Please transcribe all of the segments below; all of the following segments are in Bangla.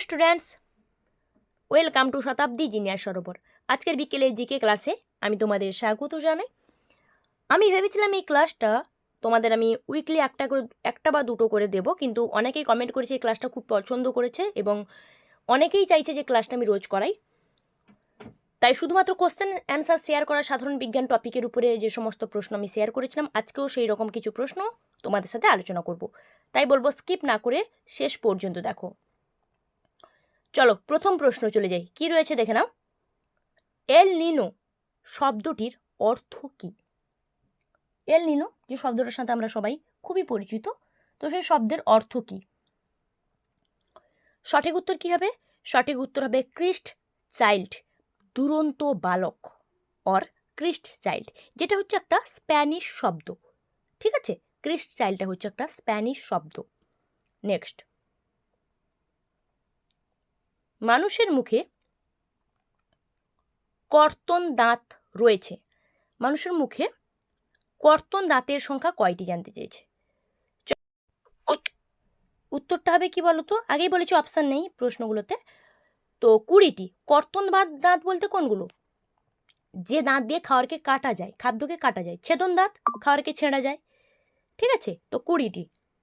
স্টুডেন্টস ওয়েলকাম টু শতাব্দী জিনিয়ার সরোবর আজকের বিকেলে জিকে ক্লাসে আমি তোমাদের স্বাগত জানাই। আমি ভেবেছিলাম এই ক্লাসটা তোমাদের আমি উইকলি একটা করে, একটা বা দুটো করে দেব, কিন্তু অনেকেই কমেন্ট করেছে এই ক্লাসটা খুব পছন্দ করেছে এবং অনেকেই চাইছে যে ক্লাসটা আমি রোজ করাই। তাই শুধুমাত্র কোশ্চেন অ্যান্সার শেয়ার করা সাধারণ বিজ্ঞান টপিকের উপরে যে সমস্ত প্রশ্ন আমি শেয়ার করেছিলাম, আজকেও সেই রকম কিছু প্রশ্ন তোমাদের সাথে আলোচনা করব। তাই বলব স্কিপ না করে শেষ পর্যন্ত দেখো। চলো, প্রথম প্রশ্ন চলে যাই। কি রয়েছে দেখে নাও। এল নিনো শব্দটির অর্থ কি? এল নিনো যে শব্দটার সাথে আমরা সবাই খুবই পরিচিত, তো সেই শব্দের অর্থ কি? সঠিক উত্তর কি হবে? সঠিক উত্তর হবে ক্রিস্ট চাইল্ড, দুরন্ত বালক, অর ক্রিস্ট চাইল্ড। যেটা হচ্ছে একটা স্প্যানিশ শব্দ, ঠিক আছে? ক্রিস্ট চাইল্ডটা হচ্ছে একটা স্প্যানিশ শব্দ। নেক্সট। মানুষের মুখে কর্তন দাঁত রয়েছে। মানুষের মুখে কর্তন দাঁতের সংখ্যা কয়টি জানতে চেয়েছে? উত্তরটা হবে কি বলতো? আগেই বলেছি অপশান নেই প্রশ্নগুলোতে। তো কুড়িটি, কর্তন দাঁত দাঁত বলতে কোনগুলো? যে দাঁত দিয়ে খাওয়ারকে কাটা যায়, খাদ্যকে কাটা যায়, ছেদন দাঁত খাওয়ারকে ছেঁড়া যায়। ঠিক আছে? তো কুড়িটি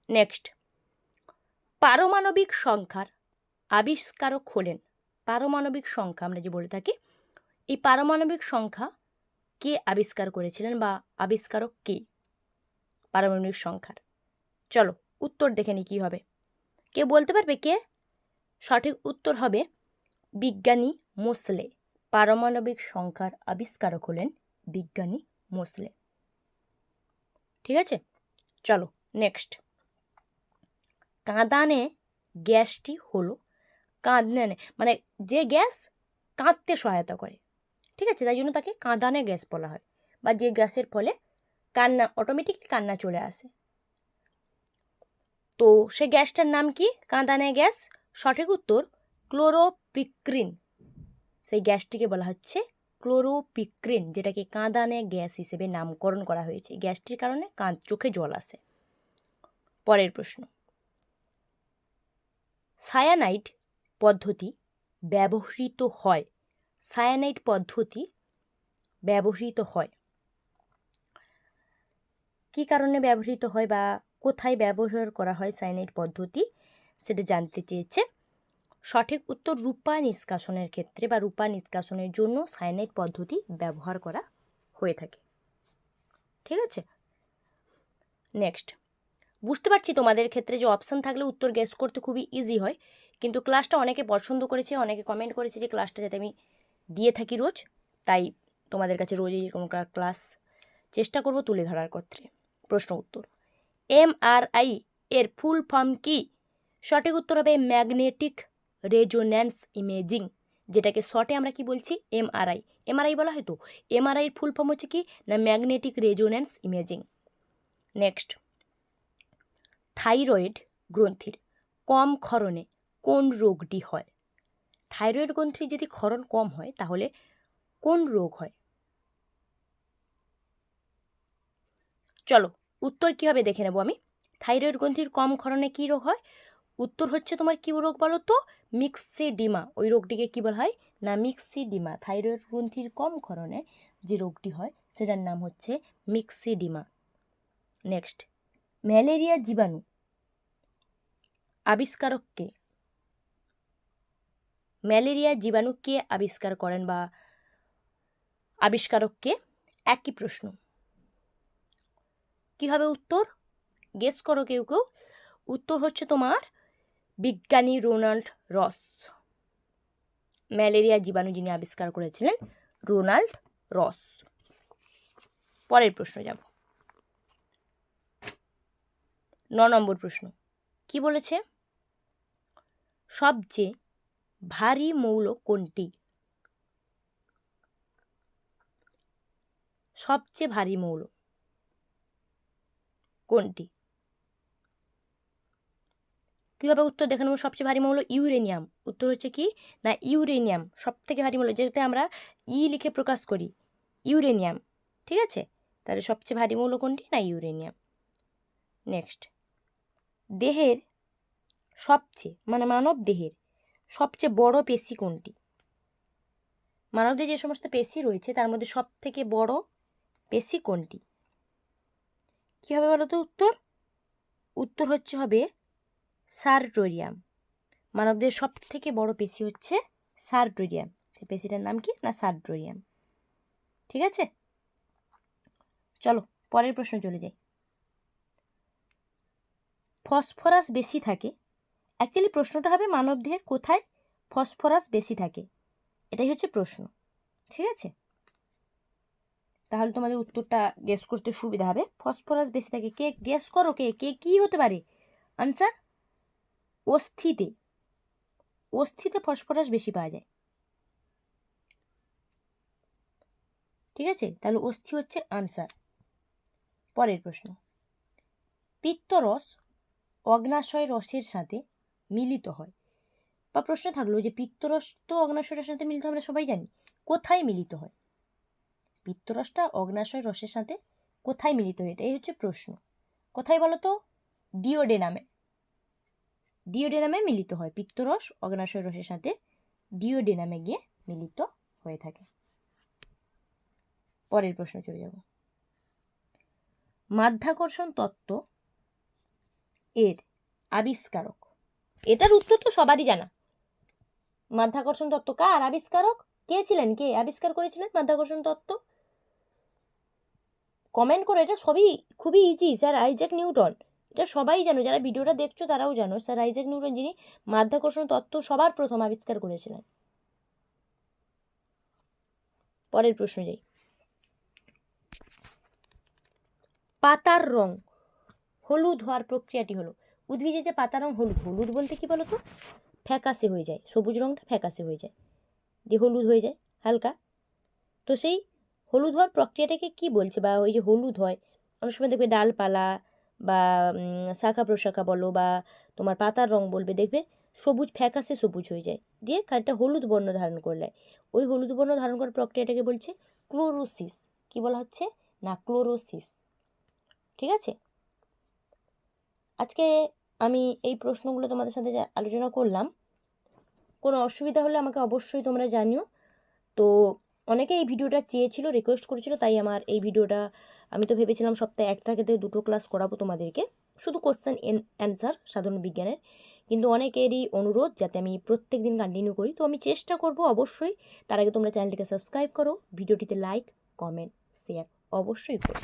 নেক্সট পারমাণবিক সংখ্যার আবিষ্কারক হলেন। পারমাণবিক সংখ্যা আমরা যে বলে থাকি, এই পারমাণবিক সংখ্যা কে আবিষ্কার করেছিলেন বা আবিষ্কারক কে? পারমাণবিক সংখ্যার। চলো উত্তর দেখে নি কী হবে। কে বলতে পারবে কে? সঠিক উত্তর হবে বিজ্ঞানী মোসলে। পারমাণবিক সংখ্যার আবিষ্কারক হলেন বিজ্ঞানী মোসলে। ঠিক আছে? চলো নেক্সট কাঁদানে গ্যাসটি হলো কাঁদনে মানে যে গ্যাস কাঁদতে সহায়তা করে। ঠিক আছে? তাই জন্য তাকে কাঁদানে গ্যাস বলা হয়। বা যে গ্যাসের ফলে কান্না অটোমেটিকলি কান্না চলে আসে। তো সে গ্যাসটার নাম কি? কাঁদানে গ্যাস। সঠিক উত্তর, ক্লোরোপিক্রিন। সেই গ্যাসটিকে বলা হচ্ছে ক্লোরোপিক্রিন, যেটাকে কাঁদানে গ্যাস হিসেবে নামকরণ করা হয়েছে। গ্যাসটির কারণে কাঁদ, চোখে জল আসে। পরের প্রশ্ন। সায়ানাইড পদ্ধতি ব্যবহৃত হয়। সায়ানাইড পদ্ধতি ব্যবহৃত হয়। কী কারণে ব্যবহৃত হয় বা কোথায় ব্যবহার করা হয় সায়ানাইড পদ্ধতি সেটা জানতে চেয়েছে। সঠিক উত্তর রূপা নিষ্কাশনের ক্ষেত্রে বা রূপা নিষ্কাশনের জন্য সায়ানাইড পদ্ধতি ব্যবহার করা হয়ে থাকে। ঠিক আছে? নেক্সট বুঝতে পারছি তোমাদের ক্ষেত্রে যে অপশান থাকলে উত্তর গেস করতে খুবই ইজি হয়। কিন্তু ক্লাসটা অনেকে পছন্দ করেছে, অনেকে কমেন্ট করেছে যে ক্লাসটা যাতে আমি দিয়ে থাকি রোজ। তাই তোমাদের কাছে রোজ এরকম ক্লাস চেষ্টা করব তুলে ধরার ক্ষেত্রে। প্রশ্ন উত্তর। এম আর আই এর ফুল ফর্ম কি? সঠিক উত্তর হবে ম্যাগনেটিক রেজোন্যান্স ইমেজিং যেটাকে শর্টে আমরা কি বলছি? এমআরআই এমআরআই বলা হয় তো? এমআরআইয়ের ফুল ফর্ম হচ্ছে কি? না magnetic resonance imaging next thyroid গ্রন্থির কম ক্ষরণে কোন রোগটি হয়? থাইরয়েড গ্রন্থির যদি ক্ষরণ কম হয়, তাহলে কোন রোগ হয়? চলো, উত্তর কী হবে দেখে নেব আমি? থাইরয়েড গ্রন্থির কম ক্ষরণে কী রোগ হয়? উত্তর হচ্ছে তোমার কী রোগ বলো তো? মিক্সিডিমা। ওই রোগটিকে কী বলা হয়? না, মিক্সিডিমা। থাইরয়েড গ্রন্থির কম ক্ষরণে যে রোগটি হয়, সেটার নাম হচ্ছে মিক্সিডিমা। নেক্সট ম্যালেরিয়া জীবাণু। আবিষ্কারককে? ম্যালেরিয়া জীবাণু কে আবিষ্কার করেন বা আবিষ্কারককে? একই প্রশ্ন। কি হবে উত্তর? গেস করো কেউ কেউ। উত্তর হচ্ছে তোমার বিজ্ঞানী রোনাল্ড রস। ম্যালেরিয়া জীবাণু যিনি আবিষ্কার করেছিলেন, রোনাল্ড রস। পরের প্রশ্ন যাব। ন নম্বর প্রশ্ন। কি বলেছে? সবচেয়ে ভারী মৌল কোনটি? সবচেয়ে ভারী মৌল কোনটি? কীভাবে উত্তর দেখে নেব সবচেয়ে ভারী মৌল? ইউরেনিয়াম। উত্তর হচ্ছে কি? না, ইউরেনিয়াম। সব থেকে ভারী মৌল যেটা আমরা ই লিখে প্রকাশ করি। ইউরেনিয়াম। ঠিক আছে? তাহলে সবচেয়ে ভারী মৌল কোনটি? না, ইউরেনিয়াম। নেক্সট। দেহের সবচেয়ে মানে মানব দেহের সবচেয়ে বড় পেশি কোনটি? মানবদের যে সমস্ত পেশি রয়েছে, তার মধ্যে সব থেকে বড় পেশি কোনটি? কী হবে বলো তো উত্তর? উত্তর হচ্ছে হবে সার্টোরিয়াম। মানবদের সব থেকে বড় পেশি হচ্ছে সার্টোরিয়াম। সেই পেশিটার নাম কি না সার্টোরিয়াম? ঠিক আছে? চলো, পরের প্রশ্ন চলে যাই। ফসফরাস বেশি থাকে অ্যাকচুয়ালি প্রশ্নটা হবে মানবদেহের কোথায় ফসফরাস বেশি থাকে? এটাই হচ্ছে প্রশ্ন। ঠিক আছে? তাহলে তোমাদের উত্তরটা গেস করতে সুবিধা হবে। ফসফরাস বেশি থাকে। কে গেস করো কে? কে কী হতে পারে? আনসার অস্থিতে। অস্থিতে ফসফরাস বেশি পাওয়া যায়। ঠিক আছে? তাহলে অস্থি হচ্ছে আনসার পরের প্রশ্ন। পিত্তরস অগ্নাশয় রসের সাথে মিলিত হয়। বা প্রশ্ন থাকল যে পিত্তরস তো অগ্নাশয় রসের সাথে মিলিত আমরা সবাই জানি। কোথায় মিলিত হয়? পিত্তরসটা অগ্নাশয় রসের সাথে কোথায় মিলিত হয় এটাই হচ্ছে প্রশ্ন। কোথায় বলো তো ডিওডেনামে। ডিওডেনামে মিলিত হয়। পিত্তরস অগ্নাশয় রসের সাথে ডিওডেনামে গিয়ে মিলিত হয়ে থাকে। পরের প্রশ্ন চলে যাব। মাধ্যাকর্ষণ তত্ত্ব এর আবিষ্কারক এটার উত্তর তো সবারই জানা। মাধ্যাকর্ষণ তত্ত্ব কার আবিষ্কারক? কে ছিলেন? কে আবিষ্কার করেছিলেন মাধ্যাকর্ষণ তত্ত্ব? কমেন্ট করে, এটা সবই খুবই ইজি স্যার আইজ্যাক নিউটন। এটা সবাই জানো, যারা ভিডিওটা দেখছ তারাও জানো, স্যার আইজ্যাক নিউটন যিনি মাধ্যাকর্ষণ তত্ত্ব সবার প্রথম আবিষ্কার করেছিলেন। পরের প্রশ্ন যাই। পাতার রং হলুদ হওয়ার প্রক্রিয়াটি হলো উদ্ভিদে যে পাতার রং হলুদ হলুদ বলতে কি বলো তো ফ্যাকাশে হয়ে যায়, সবুজ রঙটা ফ্যাকাশে হয়ে যায় দিয়ে হলুদ হয়ে যায়, হালকা। তো সেই হলুদ হওয়ার প্রক্রিয়াটাকে কি বলছে? বা ওই যে হলুদ হয়, অনেক সময় দেখবে ডালপালা বা শাখা প্রশাখা বলো বা তোমার পাতার রং বলবে, দেখবে সবুজ, ফ্যাকাশে সবুজ হয়ে যায়। দিয়ে একটা হলুদ বর্ণ ধারণ করলে ওই হলুদ বর্ণ ধারণ করার প্রক্রিয়াটাকে বলছে ক্লোরোসিস। কি বলা হচ্ছে? না, ক্লোরোসিস। ঠিক আছে? আজকে আমি এই প্রশ্নগুলো তোমাদের সাথে আলোচনা করলাম। কোনো অসুবিধা হলে আমাকে অবশ্যই তোমরা জানিও। তো অনেকে এই ভিডিওটা চেয়েছিল রিকোয়েস্ট করেছিল, তাই আমার এই ভিডিওটা আমি তো ভেবেছিলাম সপ্তাহে একটা থেকে দুটো ক্লাস করাবো তোমাদেরকে। শুধু কোশ্চেন অ্যান্সার সাধারণ বিজ্ঞানের। কিন্তু অনেকেরই অনুরোধ যাতে আমি প্রত্যেক দিন কন্টিনিউ করি। তো আমি চেষ্টা করব অবশ্যই। তার আগে তোমরা চ্যানেলটিকে সাবস্ক্রাইব করো, ভিডিওটিতে লাইক কমেন্ট শেয়ার অবশ্যই করো।